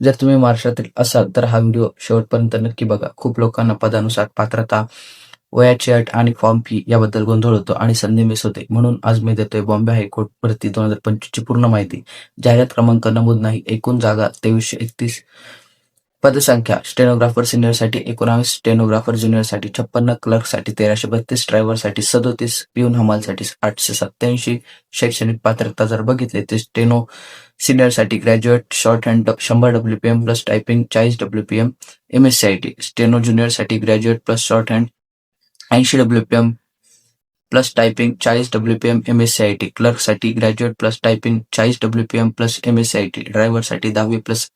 जर तुम्ही महाराष्ट्रातील असाल तर हा व्हिडिओ शेवटपर्यंत नक्की बघा. खूप लोकांना पदानुसार पात्रता वयाची अट आणि फॉर्म फी याबद्दल गोंधळ होतो आणि संधी मिस होते. म्हणून आज मी देतोय बॉम्बे हायकोर्ट भरती दोन हजार पंचवीस ची पूर्ण माहिती. जाहिरात क्रमांक नमूद नाही एकूण जागा तेवीसशे एकतीस. पदसंख्या स्टेनोग्राफर सिनियरसाठी एकोणावीस स्टेनोग्राफर ज्युनियरसाठी छप्पन्न क्लर्कसाठी तेराशे बत्तीस ड्रायव्हरसाठी सदोतीस पिऊन हमालसाठी आठशे सत्याऐंशी शैक्षणिक पात्रता जर बघितले ते स्टेनो सिनियरसाठी ग्रॅज्युएट शॉर्ट हँड शंभर W P M plus typing चाळीस W P M M S C I T steno ज्युनियरसाठी graduate plus shorthand ऐंशी W P M plus typing चाळीस W P M M S C I T क्लर्कसाठी graduate plus typing चाळीस W P M plus M S C I T ड्रायव्हरसाठी दहावी plus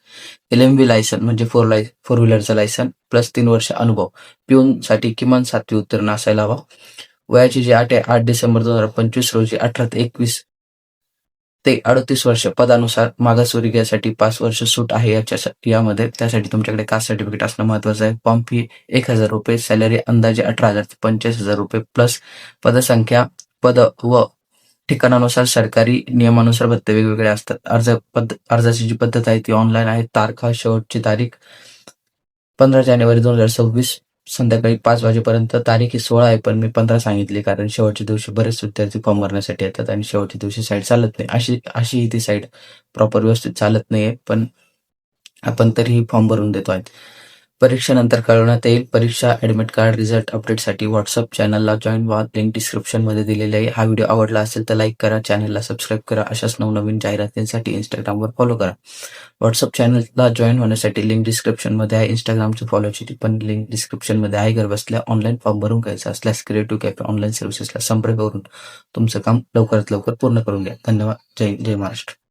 L M V license म्हणजे four लाय four व्हीलरचं license plus तीन वर्ष अनुभव. पिऊनसाठी किमान सातवी उत्तीर्ण असायला हवा. वयाची जी आठ आहे आठ डिसेंबर दोन हजार पंचवीस रोजी अठरा ते एकवीस ते अडतीस वर्ष पदानुसार मागासवर्गीयासाठी पाच वर्ष सूट आहे याच्या यामध्ये. त्यासाठी तुमच्याकडे कास्ट सर्टिफिकेट असणं महत्वाचं आहे. फॉर्म फी एक हजार रुपये सॅलरी अंदाजे अठरा हजार ते पंचवीस हजार रुपये प्लस पदसंख्या पद व ठिकाणानुसार सरकारी नियमानुसार भत्ते वेगवेगळे असतात. अर्ज पद्ध अर्जाची जी पद्धत आहे ती ऑनलाईन आहे. तारखा शेवटची तारीख पंधरा जानेवारी दोन हजार सव्वीस. संध्याकाळी पाच वाजेपर्यंत तारीख ही सोळा आहे पण मी पंधरा सांगितली कारण शेवटच्या दिवशी बरेच विद्यार्थी फॉर्म भरण्यासाठी येतात आणि शेवटच्या दिवशी साईट चालत नाही. अशी अशी ही ती साईट प्रॉपर व्यवस्थित चालत नाहीये पण आपण तरीही फॉर्म भरून देतो आहे परीक्षेनंतर कळवण्यात येईल. परीक्षा ऍडमिट कार्ड रिझल्ट अपडेटसाठी व्हॉट्सअप चॅनलला जॉईन व्हा. लिंक डिस्क्रिप्शनमध्ये दिलेली आहे. हा व्हिडिओ आवडला असेल तर लाईक करा. चॅनलला सबस्क्राईब करा. अशाच नवनवीन जाहिरातींसाठी इंस्टाग्रामवर फॉलो करा. व्हॉट्सअप चॅनलला जॉईन होण्यासाठी लिंक डिस्क्रिप्शनमध्ये आहे. इंस्टाग्रामची फॉलोची पण लिंक डिस्क्रिप्शनमध्ये आहे. घर बसल्या ऑनलाईन फॉर्म भरून घ्यायचा असल्यास क्रिएटिव्ह कॅफे ऑनलाईन सर्व्हिसेसला संपर्क करून तुमचं काम लवकरात लवकर पूर्ण करून घ्या. धन्यवाद. जय जय महाराष्ट्र.